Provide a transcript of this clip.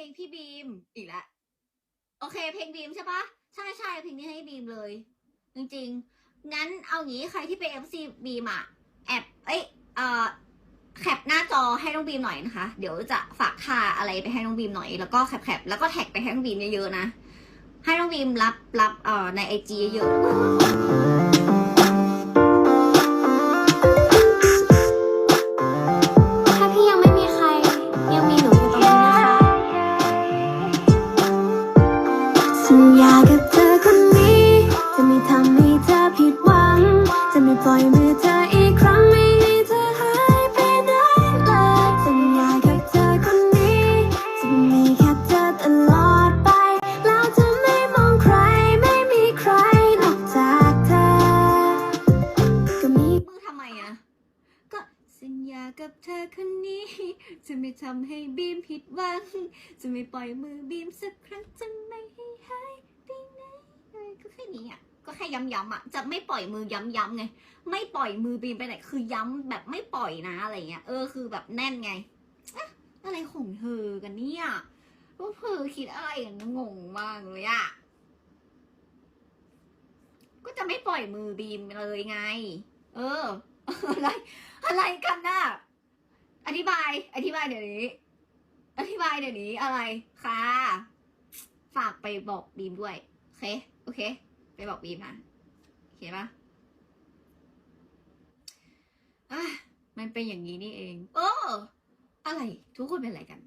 ลงพี่บีมอีกแล้วโอเค เพลงบีมใช่ปะใช่ใช่เพลงนี้ให้บีมเลย จริงๆ งั้นเอางี้ใครที่เป็น FC บีมอะแอบเอ้ยเอ่อแคปหน้าจอให้น้องบีมหน่อยนะคะ เดี๋ยวจะฝากค่าอะไรไปให้น้องบีมหน่อย แล้วก็แคปแคปแล้วก็แท็กไปให้น้องบีมเยอะๆนะ ให้น้องบีมรับรับเอ่อในไอจีเยอะๆ เธอตลอดไป แล้วจะไม่มองใครไม่มีใครนอกจากเธอ ก็มีมือทำไมอะก็สัญญากับเธอคนนี้ จะไม่ทำให้บีมผิดหวัง จะไม่ปล่อยมือบีมสักครั้งจะไม่ให้หายไปไหนเลยก็แค่นี้อะก็แค่ย้ำๆอะ จะไม่ปล่อยมือย้ำๆไง ไม่ปล่อยมือบีมไปไหน คือย้ำแบบไม่ปล่อยนะอะไรเงี้ย เออ คือแบบแน่นไง อะอะไรของเธอกันเนี่ย กเธอคิดอะไรกันงงมากเลยอะก็จะไม่ปล่อยมือบีมเลยไง เออ อะไร อะไรกันน่ะอธิบาย อธิบายเดี๋ยวนี้ อธิบายเดี๋ยวนี้อะไรค่ะฝากไปบอกบีมด้วย โอเค โอเค ไปบอกบีมนะโอเคปะอะมันเป็นอย่างนี้นี่เองโอ้อะไร ทุกคนเป็นอะไรกัน